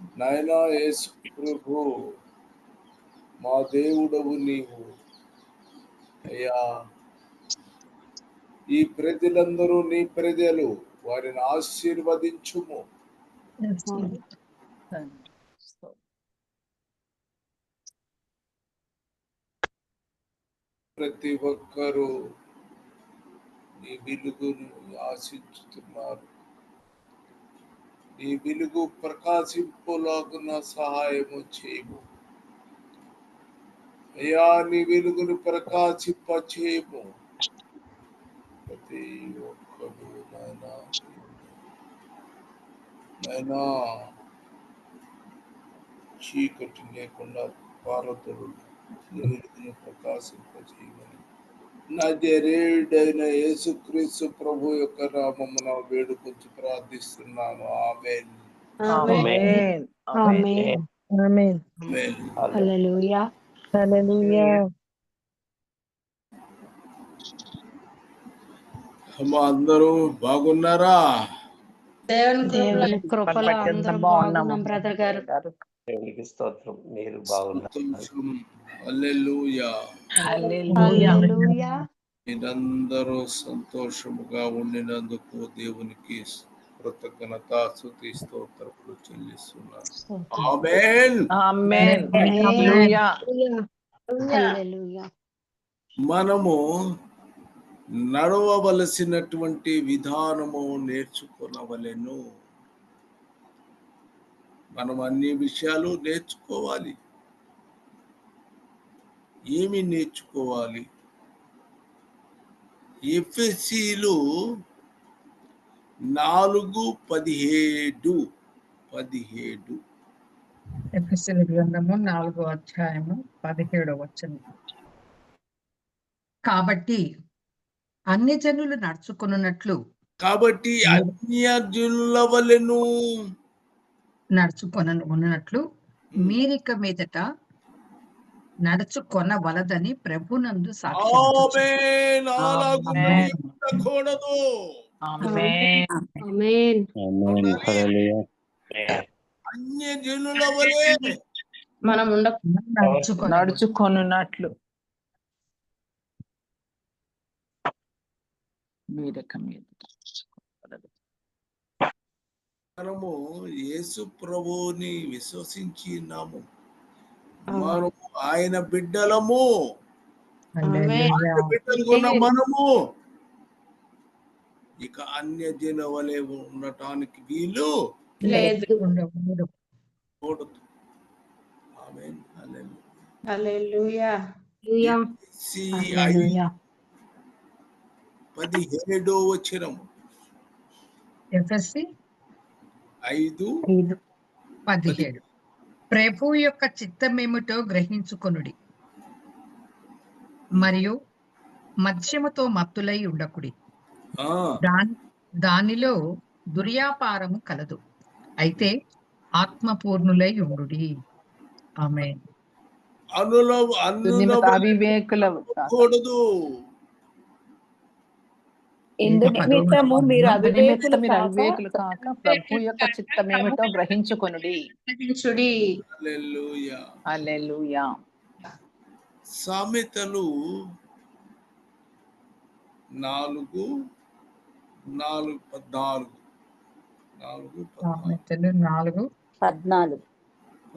నాయనా యేసు ప్రభు మా దేవుడవు నీవు. అయ్యా ఈ ప్రజలందరూ నీ ప్రజలు వారిని ఆశీర్వదించుము. ప్రతి ఒక్కరూ నీ వెలుగును ఆశించుతున్నారు. నీ వెలుగు ప్రకాశింపులాగున సహాయము చేయము. అయ్యా నీ వెలుగును ప్రకాశింప చేయము ప్రతి ఒక్కరు నైనా చీకటి లేకుండా పారతులు వెలుగును ప్రకాశింపజేయమని నజరేడైన యేసుక్రీస్తు ప్రభు యొక్క నామమున వేడుకొంచి ప్రార్థిస్తున్నాను. ఆమెన్. ఆమేన్. ఆమేన్. ఆమేన్. ఆమెన్. హల్లెలూయా. హల్లెలూయా. అమ్మా అందరూ బాగున్నారా? దేవుని కృపలో అందరం. బాగున్నాం బ్రదర్ గారు. దేవునికి స్తోత్రం. మీరు బాగున్నారు. సంతోషం హల్లెలూయా. హల్లెలూయా. హల్లెలూయా. మీరందరూ సంతోషముగా ఉండినందుకు దేవునికి కృతజ్ఞత స్తుతి స్తోత్రములు చెల్లిస్తున్నాను. ఆమేన్. ఆమేన్. ఆమేన్. హల్లెలూయా. హల్లెలూయా. మనము నడవవలసినటువంటి విధానము నేర్చుకునవలెను. మనం అన్ని విషయాలు నేర్చుకోవాలి. ఏమి నేర్చుకోవాలి? ఎఫ్ఎస్సిలు నాలుగు పదిహేడు. పదిహేడు. ఎఫెసీయుల గ్రంథము నాలుగో అధ్యాయము పదిహేడవ వచనం. కాబట్టి అన్ని జనులు నడుచుకున్నట్లు కాబట్టి అన్యజనుల వలెను నడుచుకొన ఉన్నట్లు మీరిక మీదట నడుచుకొనవలదని ప్రభునందు వలె మనం ఉండ నడుచుకొన నడుచుకొనున్నట్లు. మీరక మీద మనము యేసు ప్రభువుని విశ్వసించి ఉన్నాము మనము ఆయన బిడ్డలము. బిడ్డలుగున్న మనము. ఇక అన్య జన వలె ఉండటానికి వీలు లేదు. పదిహేడో ఎఫ్ఎస్సి ఐదు పదిహేడు. ప్రభు యొక్క చిత్తమేమిటో గ్రహించుకొనుడి. మరియు మద్యముతో మత్తులై ఉండకుడి. దానిలో దుర్యాపారము కలదు. అయితే ఆత్మపూర్ణులై ఉండుడి. ఆమె అనుల అవివేకుల కూడదు మీరు అవివేకులు కాక అవివేకులు కాక ప్రభు యొక్క చిత్తమేమిటో గ్రహించుకొనుడి. చుడి హల్లెలూయా. హల్లెలూయా. సామెతలు నాలుగు నాలుగు పద్నాలుగు. నాలుగు సామెతలు నాలుగు. పద్నాలుగు.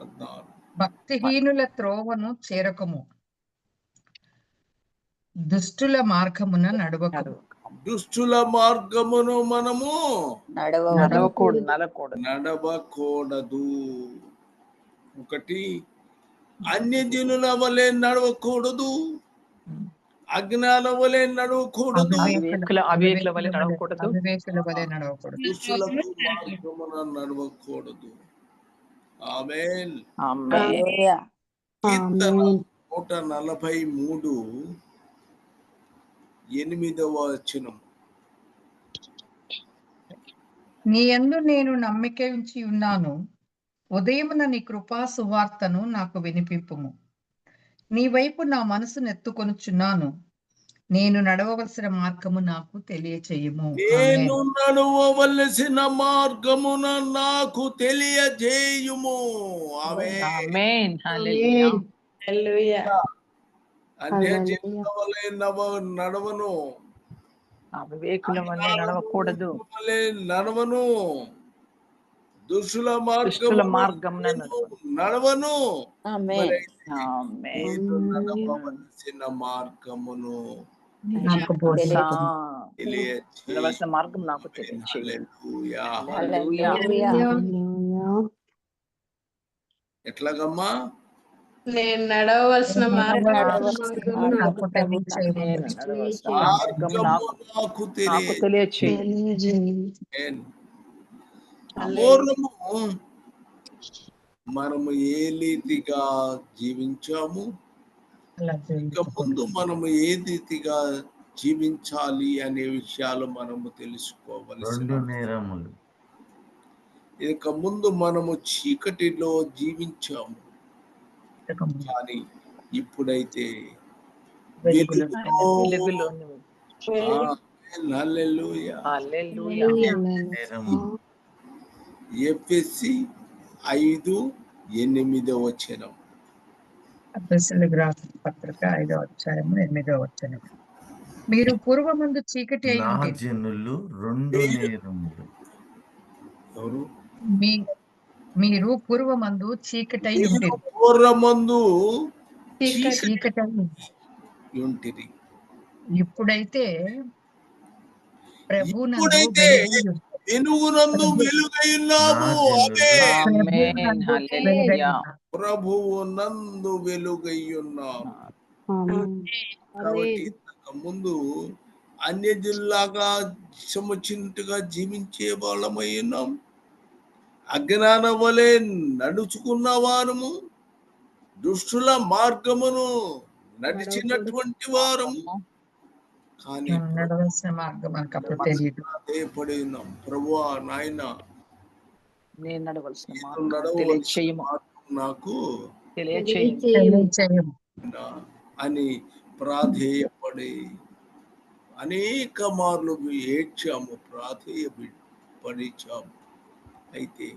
పద్నాలుగు. భక్తిహీనుల త్రోవను చేరకము. దుష్టుల మార్గమున నడవకము. దుష్టుల మార్గమును మనము నడవకూడదు. నడవకూడదు. ఒకటి అన్యజనుల వలె నడవకూడదు. అజ్ఞాన వలె నడవకూడదు. నడవకూడదు. ఆమేన్. నూట నలభై మూడు. ఎనిమిదవ వచనం. నీ యందు నేను నమ్మిక ఉంచి ఉన్నాను. ఉదయమున నీ కృపా సువార్తను నాకు వినిపింపుము. నీ వైపు నా మనసు నెత్తుకొనుచున్నాను. నేను నడవవలసిన మార్గము నాకు తెలియచేయము. నేను నడవవలసిన మార్గమున నాకు తెలియజేయుము. ఆమె ఆమేన్. హల్లెలూయా. నవ నడవను. నడవకూడదు. నడవను. దుష్టుల దుష్టుల మార్గము మార్గమున నడవను. నడవవలసిన మార్గమును మార్గం నాకు. ఎట్లాగమ్మా? నేను మార్గం నాకు తెలియచేయము. నడవలసిన మనము ఏ రీతిగా జీవించాము? ఇక ముందు మనము ఏ రీతిగా జీవించాలి అనే విషయాలు మనము నేరములు. ఇక ముందు మనము చీకటిలో జీవించాము. కానీ ఇప్పుడైతే ఎఫ్ఎస్సి ఐదు ఎనిమిదో రాసిన పత్రిక ఐదో అధ్యాయము ఎనిమిదో వచనం. మీరు పూర్వమందు చీకటి అయి. జనులు రెండు నేరములు. ఎవరు? మీ మీరు పూర్వమందు చీకటి ఉంటిరి. పూర్వమందు చీకటి ఉంటిరి. ఇప్పుడైతే ప్రభునందు ఇప్పుడైతే. వెలుగునందు వెలుగై ఉన్నాము ఉన్నాము. ప్రభువు నందు వెలుగై ఉన్నాము కాబట్టి ముందు అన్య జిల్లాగా సముచితంగా జీవించే వాళ్ళమై ఉన్నాం. అజ్ఞాన వలె నడుచుకున్న వారము దుష్టుల మార్గమును నడిచినటువంటి వారము. కానీ ప్రభువా నాయన నేను నడవలసిన నాకు అని ప్రాధేయపడి అనేక మార్లు ఏడ్చాము ప్రాధేయ పడిచాము. అయితే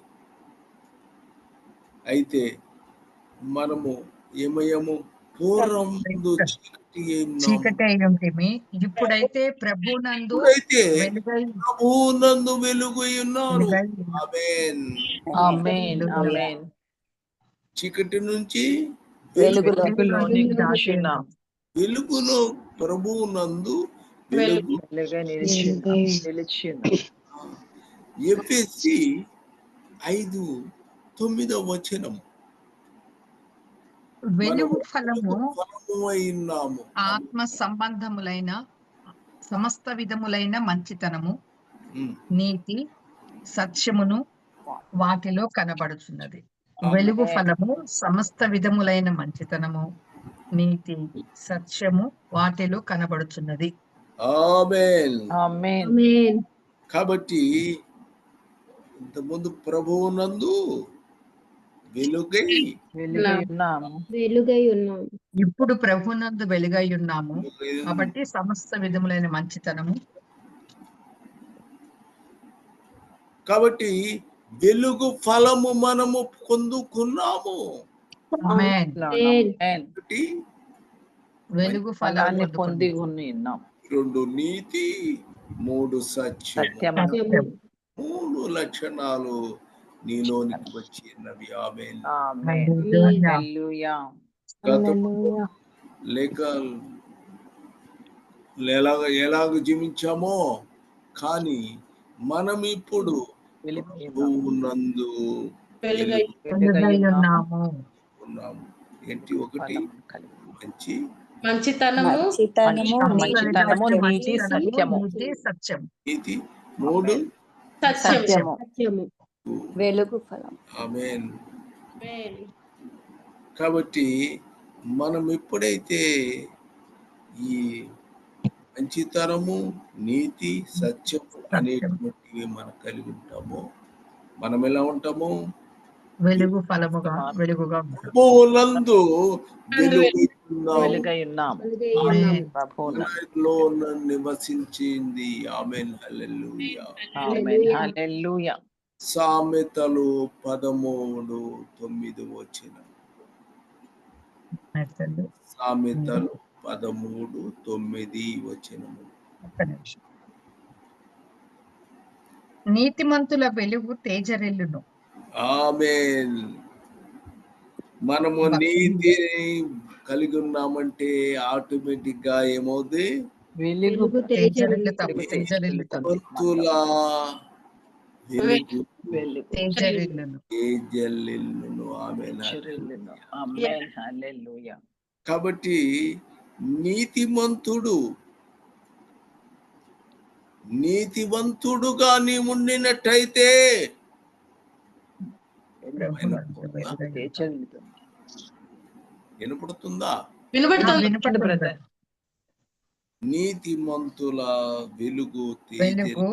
అయితే మనము ఏమయ్యాము? పూర్వం చీకటి. ఇప్పుడైతే ప్రభునందు ప్రభువు నందు వెలుగు ఉన్నారు వెలుగై ఉన్నాము. ఆమేన్. ఆమేన్ ఆమేన్. చీకటి నుంచి వెలుగులో వెలుగులోనికి వచ్చినాం వెలుగులో ప్రభువు నందు వెలుగు వెలుగై నిలిచి నిలిచి ఎఫ్ఎస్సి ఐదు తొమ్మిదవ వచనం. వెలుగు ఫలము ఆత్మ సంబంధములైన సమస్త విధములైన మంచితనము. నీతి సత్యమును వాటిలో కనబడుచున్నది. వెలుగు ఫలము సమస్త విధములైన మంచితనము నీతి సత్యము వాటిలో కనబడుచున్నది. ఆమేన్. ఆమేన్. కాబట్టి ఇంతకుముందు ప్రభువు నందు వెలుగై. వెలుగై ఉన్నాము. వెలుగై ఇప్పుడు ప్రభునందు వెలుగై ఉన్నాము. కాబట్టి సమస్త విధములైన మంచితనము. కాబట్టి వెలుగు ఫలము మనము పొందుకున్నాము. వెలుగు ఫలాన్ని పొంది ఉన్ని. రెండు నీతి మూడు సత్యం సత్యము. మూడు లక్షణాలు. నీలోనికి హల్లెలూయా. హల్లెలూయా. లేక ఎలాగ ఎలాగ జీవించామో కానీ మనం ఇప్పుడు నందు ఉన్నాము. ఏంటి ఒకటి? మంచి మంచితనము నీతి సత్యము. నీతి మూడు సత్యం సత్యము. వెలుగు ఫలం. ఆమెన్. కాబట్టి మనం ఎప్పుడైతే ఈ మంచితనము నీతి సత్యము అనేటువంటివి మనం కలిగి ఉంటామో మనం ఎలా ఉంటాము? వెలుగు ఫలముగా వెలుగుగా లో నివసించింది. ఆమెన్. హల్లెలూయా. ఆమేన్. హల్లెలూయా. సామెతలు పదమూడు తొమ్మిది వచ్చిన. సామెతలు పదమూడు తొమ్మిది వచ్చినము నీతిమంతుల వెలుగు తేజరెల్లును. ఆమెన్. మనము నీతిని కలిగి ఉన్నామంటే ఆటోమేటిక్గా ఏమవుతుంది వెలుగు వెలుగు తేజరెల్లు కాబట్టి నీతిమంతుడు నీతివంతుడుగా నీ ఉండినట్టయితే. వినపడుతుందా? వినపడుతుంది బ్రదర్. నీతిమంతుల వెలుగు వెలుగు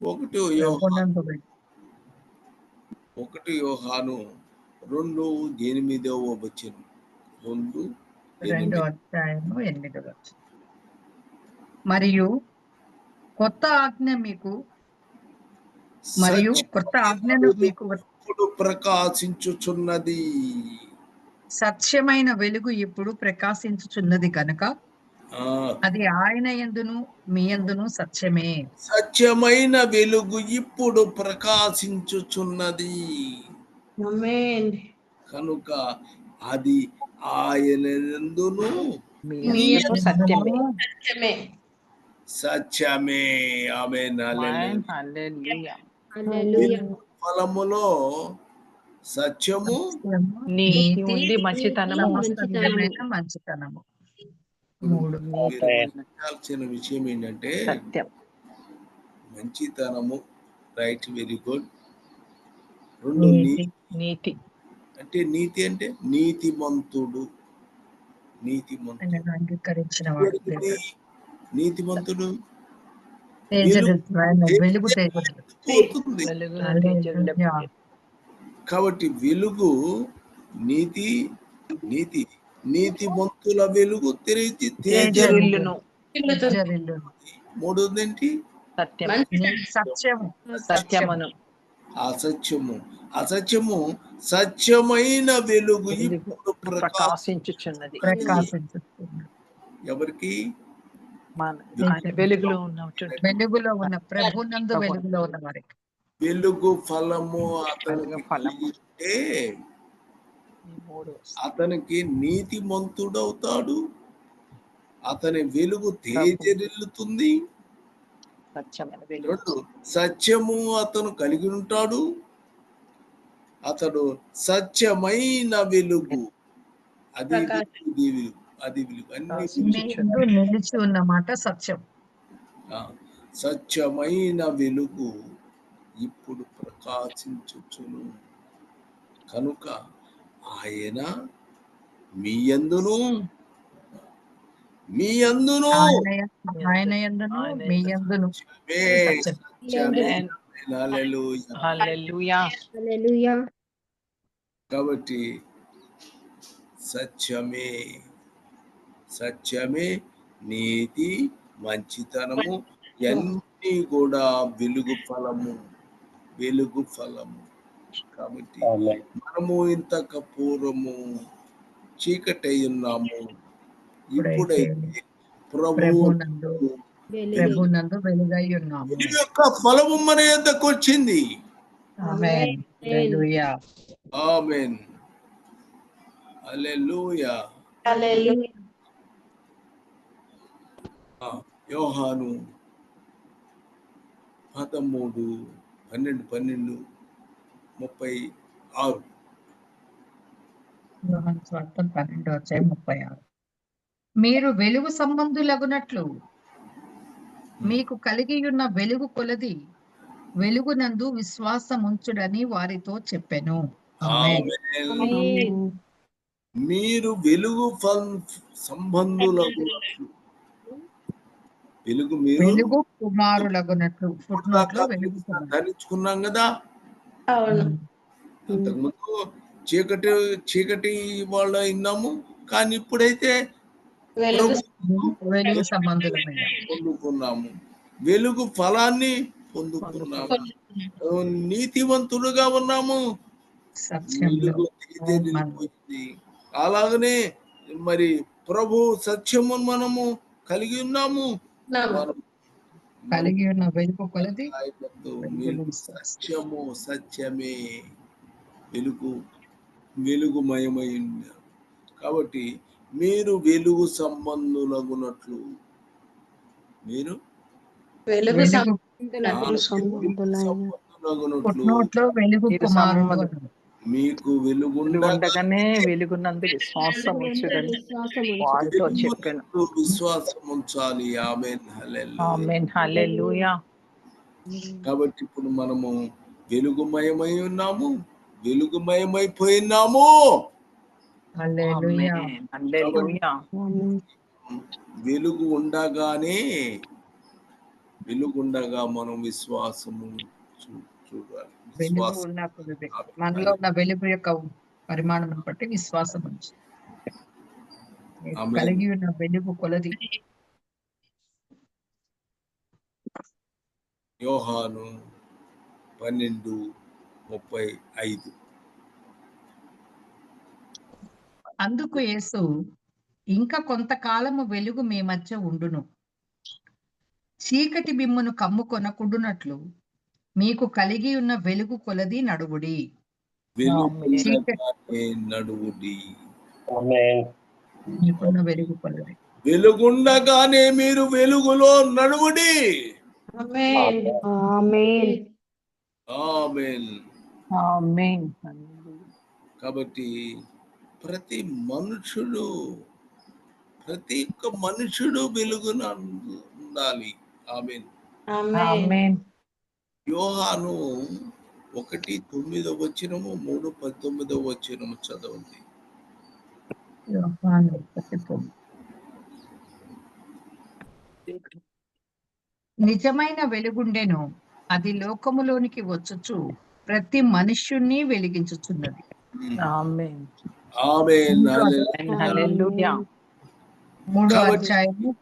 ఒకటి. ఒకటి యోహాను రెండు ఎనిమిదవ వచనం. రెండు రెండో అధ్యాయము ఎనిమిదో వచనం. మరియు కొత్త ఆజ్ఞ మీకు మరియు కొత్త ఆజ్ఞను మీకు ప్రకాశించుచున్నది. సత్యమైన వెలుగు ఇప్పుడు ప్రకాశించుచున్నది కనుక అది ఆయన ఎందును మీ ఎందును సత్యమే. సత్యమైన వెలుగు ఇప్పుడు ప్రకాశించుచున్నది. ఆమేన్. కనుక అది ఆయన ఎందును సత్యమే. సత్యమే. ఆమె ఆమేన్. హల్లెలూయా. హల్లెలూయా. ఫలములో సత్యము నీతి మంచితనము మంచితనము. మూడు. మీరు గమనించాల్సిన విషయం ఏంటంటే సత్యం. మంచితనము రైట్ వెరీ గుడ్. రెండు నీతి నీతి. అంటే నీతి అంటే నీతిమంతుడు. నీతిమంతుడు. ఆయనను అంగీకరించిన వాడు ఎవరికి నీతిమంతుడు. తేజరిల్లు ఆయన వెలుగు తేజరిల్లు పోతుంది వెలుగు హల్లెలూయా. కాబట్టి వెలుగు నీతి నీతి నీతిమంతుల వెలుగు తిరిగి తేజ తేజరిల్లును తిరుగుతుంది. తేజరిల్లు మూడోది ఏంటి సత్యం మంచి నీ సత్యము. సత్యమును. అసత్యము. అసత్యము సత్యమైన వెలుగు ఇప్పుడు ప్రకాశ ప్రకాశించుచున్నది. ఎవరికి? వెలుగులో ఉన్నటువంటి వెలుగులో ఉన్న ప్రభునందు వెలుగులో ఉన్న వారికి. వెలుగు ఫలము అతనికి అతనికి నీతిమంతుడవుతాడు. అతని వెలుగు తేజరిల్లుతుంది. రెండు సత్యము అతను కలిగి ఉంటాడు. అతడు సత్యమైన వెలుగు. అది అది వెలుగు. అన్ని నిలిచి ఉన్నమాట సత్యం. సత్యమైన వెలుగు. ఇప్పుడు ప్రకాశించుచును. కనుక ఆయన మీ మీ ఆయన ఎందును మీ. హల్లెలూయా. హల్లెలూయా. హల్లెలూయా. కాబట్టి సత్యమే సత్యమే నీతి మంచితనము ఇవన్నీ కూడా వెలుగు ఫలము. వెలుగు ఫలము. కాబట్టి మనము ఇంతక పూర్వము చీకటై ఉన్నాము. ఇప్పుడైతే ప్రభు యొక్క ఫలము మన యొద్దకు వచ్చింది. ఆమేన్. హల్లెలూయా. ఆమెన్. హల్లెలూయా. హల్లెలూయా. ఆ, యోహాను పదమూడు. పన్నెండు పన్నెండు ముప్పై ఆరు. స్వార్థం పన్నెండు వచ్చాయి ముప్పై ఆరు. మీరు వెలుగు సంబంధులగునట్లు మీకు కలిగి ఉన్న వెలుగు కొలది వెలుగునందు విశ్వాసముంచుడని వారితో చెప్పెను. మీరు వెలుగు సంబంధులకు వెలుగు మీరు వెలుగు కుమారులగునట్లు. వెలుగు. ధరించుకున్నాం కదా? అవును. అంతకుముందు చీకటి చీకటి వాళ్ళ విన్నాము కానీ ఇప్పుడైతే వెలుగు సంబంధులమైన పొందుకున్నాము. వెలుగు ఫలాన్ని పొందుకున్నాము. నీతివంతులుగా ఉన్నాము. అలాగనే మరి ప్రభు సత్యము మనము కలిగి ఉన్నాము. కలిగి ఉన్న వెలుగు కొలది. సత్యము సత్యమే వెలుగు వెలుగుమయమై ఉన్నారు కాబట్టి మీరు వెలుగు సంబంధులగునట్లు. మీరు? వెలుగు సంబంధులగునట్లు. వెలుగు. మీకు వెలుగుండగా వెలుగుండగానే వెలుగునందు విశ్వాసం వారితో చెప్పాను. విశ్వాసం ఉంచాలి. ఆమె ఆమెన్. హల్లెలూయా. కాబట్టి ఇప్పుడు మనము వెలుగుమయమై ఉన్నాము. వెలుగుమయమైపోయినాము హల్లెలూయా. ఆమేన్. హల్లెలూయా. వెలుగు ఉండగానే వెలుగుండగా మనం విశ్వాసము వెలుగు మనలో ఉన్న వెలుగు యొక్క పరిమాణం బట్టి విశ్వాసం. కలిగి ఉన్న వెలుగు కొలది. యోహాను పన్నెండు ముప్పై ఐదు. అందుకు యేసు ఇంకా కొంతకాలము వెలుగు మీ మధ్య ఉండును. చీకటి బిమ్మును కమ్ముకొనకుండునట్లు మీకు కలిగి ఉన్న వెలుగు కొలది నడువుడి. వెలుగుండగానే నడువుడి. ఆమేన్. మీకున్న వెలుగు కొలది. వెలుగుండగానే మీరు వెలుగులో నడువుడి. ఆమేన్. ఆమేన్. ఆమేన్. ఆమేన్. కాబట్టి ప్రతి మనుషుడు ప్రతి ఒక్క మనుషుడు వెలుగున ఉండాలి. ఆమేన్. యోహాను ఒకటి తొమ్మిదో వచ్చినము మూడు పంతొమ్మిదో వచ్చినము చదవండి. నిజమైన వెలుగుండెను అది లోకములోనికి వచ్చుచు ప్రతి మనుష్యుణ్ణి వెలిగించుచున్నది.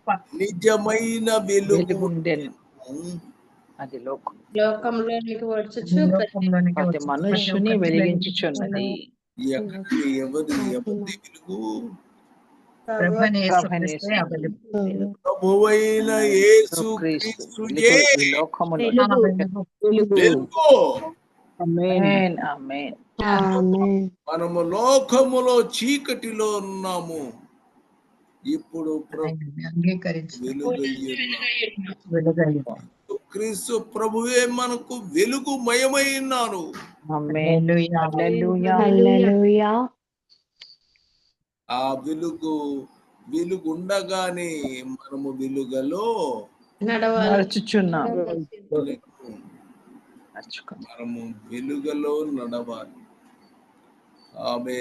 ప- నిజమైన వెలుగు వెలుగుండెను. అది లోకం. లోకంలోనికి వచ్చుచు ప్రతి ఒక్కరిని వెలిగించుచున్నది. ఎవరి ఎవరి వెలుగు ప్రభువైన యేసు క్రీస్తుయే లోకములో వెలుగు. ఆమేన్ ఆమేన్. మనము లోకములో చీకటిలో ఉన్నాము. ఇప్పుడు ప్రభు క్రీస్తు ప్రభువే మనకు ఉన్నారు హల్లెలూయా. హల్లెలూయా. హల్లెలూయా. ఆ వెలుగు వెలుగు ఉండగానే మనము వెలుగలో మనము వెలుగలో నడవాలి. ఆమె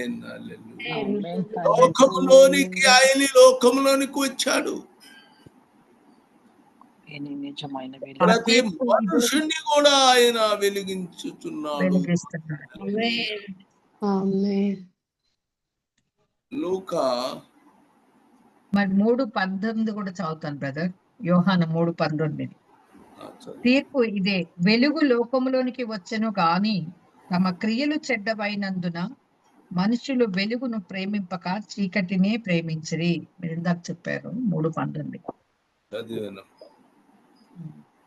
ఆమేన్ లోకములోనికి ఆయన ఈ లోకములోనికి వచ్చాడు. నిజమైన ప్రతి మనుషుణ్ణి కూడా ఆయన లూక మరి మూడు పద్దెనిమిది కూడా చదువుతాను బ్రదర్. యోహాన మూడు పంతొమ్మిది. తీర్పు ఇదే. వెలుగు లోకములోనికి వచ్చెను గాని తమ క్రియలు చెడ్డవైనందున మనుషులు వెలుగును ప్రేమింపక చీకటినే ప్రేమించిరి. మీరు ఇందాక చెప్పారు మూడు పంతొమ్మిది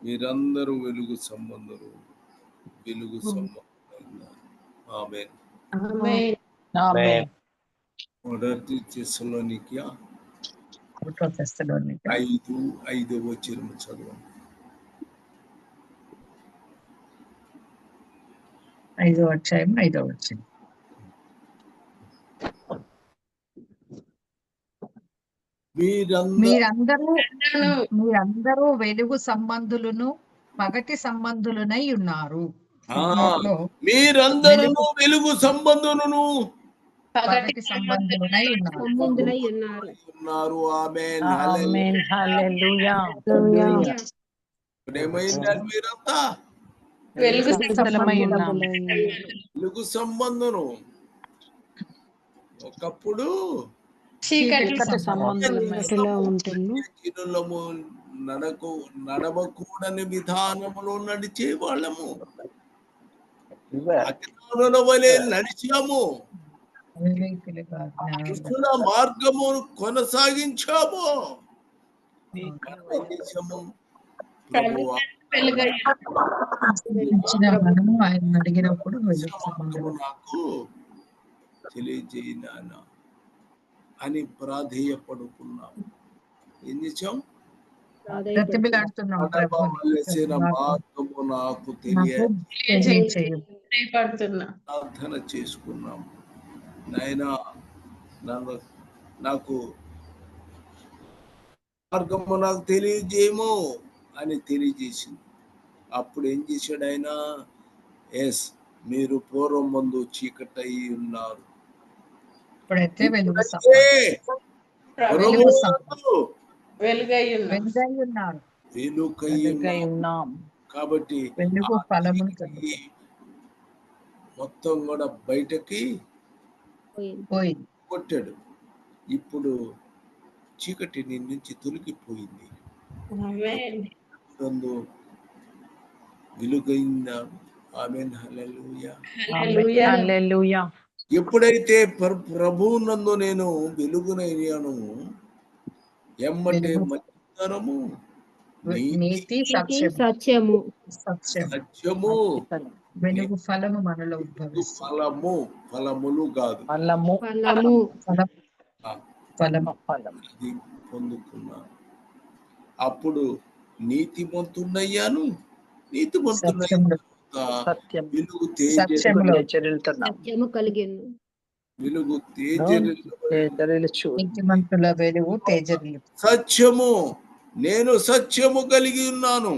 మీరందరూ వెలుగు సంబంధులు. వెలుగు సంబంధులు ఆమె ఆమేన్. ఆమేన్. మొదటి ఐదు ఐదు వచ్చిన చదవండి. ఐదో అధ్యాయం ఐదో వచ్చింది మీరందరూ మీరందరూ వెలుగు సంబంధులను పగటి సంబంధులనై ఉన్నారు. మీరందరూ వెలుగు సంబంధులను. పగటి పగటి సంబంధులనై ఉన్నారు. ఆమేన్. హల్లెలూయా. మీరంతా? సంబంధులమై వెలుగు సంబంధులు. ఒకప్పుడు చీకటి నడకు నడవకూడని విధానములో నడిచే వాళ్ళము వలె నడిచాము. కృష్ణుల మార్గము కొనసాగించాము. మనం ఏం చేశాము ప్రభువా, ఇచ్చిన మనము ఆయన అడిగినప్పుడు వెలుగు మార్గము నాకు తెలియజేయి నాన్న అని ప్రాధేయపడుకున్నాము ఏం చేసాం మార్గము నాకు ప్రార్థన చేసుకున్నాం నాయనా నన్ను నాకు మార్గము నాకు తెలియజేయము అని తెలియజేసింది. అప్పుడు ఏం చేశాడు ఆయన? ఎస్ మీరు పూర్వం ముందు చీకటై ఉన్నారు. ఇప్పుడైతే వెలుగు కాబట్టి వెలుగు ఫలమును మొత్తం కూడా బయటకి పోయింది. కొట్టాడు. ఇప్పుడు చీకటి నీ నుంచి తొలగిపోయింది. ఆమేన్. నందు వెలుగైందా ఆమెన్. హల్లెలూయా. హల్లెలూయా. ఎప్పుడైతే ప్ర- ప్రభువు నందు నేను వెలుగునయ్యాను ఎమ్మటే. మంచితనము నీతి నీతి, సత్యము. వెలుగు ఫలము మనలో ఉద్భవిస్తుంది. ఫలము ఫలములు కాదు. ఫలము. ఫలము. ఫలము ఫలం. అది పొందుకున్నాను అప్పుడు నీతిమంతున్నయ్యాను నీతిమంతున్నయ్యాను వెలుగు సత్యము వెలుగు సత్యము నేను సత్యము కలిగి ఉన్నాను.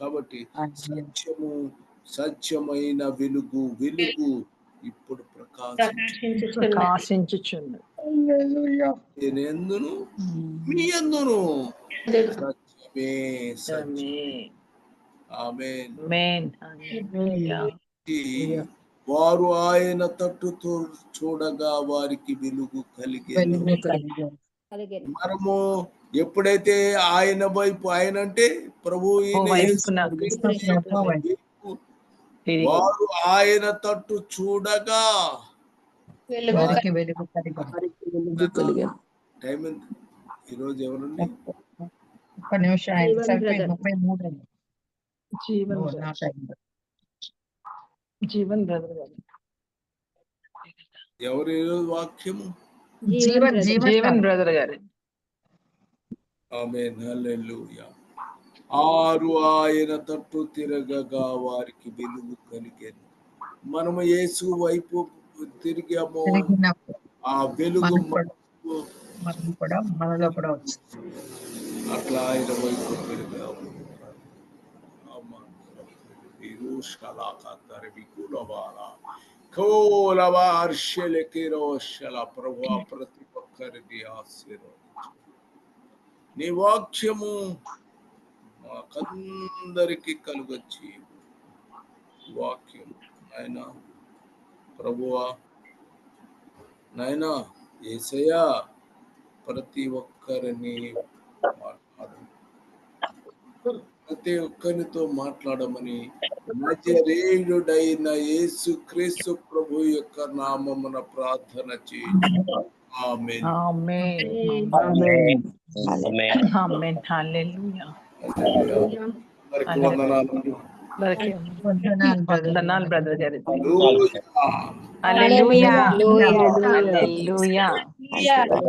కాబట్టి. సత్యము సత్యమైన వెలుగు వెలుగు ఇప్పుడు ప్రకాశించుచుంది నేనెందును మీ ఎందును? సత్యమే సత్యం ఆమేన్ మేన్ హల్లెలూయా వారు ఆయన తట్టు తో- చూడగా వారికి వెలుగు కలిగి మనము ఎప్పుడైతే ఆయన వైపు ఆయన అంటే ప్రభు వారు ఆయన తట్టు చూడగా వెలుగు వారికి వెలుగు కలిగి టైం ఎంత? ఈరోజు ఎవరండి ఒక్క నిమిషం. ముప్పై మూడు. జీవన్ బ్రదర్. గారు. ఎవరు ఈరోజు వాక్యము? జీవన్ జీవన్ జీవన్ బ్రదర్ గారు. ఆమె ఆరు ఆయన తట్టు తిరగగా వారికి వెలుగు కలిగాను. మనము యేసు వైపు తిరిగాము. ఆ వెలుగు అట్లా ఆయన వైపు తిరిగాము. ప్రభు ప్రతి ఒక్కరికి ఆశీర్వదించు నీ వాక్యము మాకందరికి కలుగొచ్చి వాక్యం ఆయన ప్రభువా నాయనా ఏసయ్యా ప్రతి ఒక్కరిని మాట్లాడు ప్రతి ఒక్కరితో మాట్లాడమని నజరేయుడైన యేసు క్రీస్తు ప్రభు యొక్క నామమున ప్రార్థన చేయించు. ఆమేన్. ఆమేన్. ఆమేన్. ఆమేన్. హల్లెలూయా. అందరికీ వందనాలు. అందరికీ వందనాలు brother. వందనాలు బ్రదర్ గారు హల్లెలూయా. హల్లెలూయా. హల్లెలూయా. హల్లెలూయా.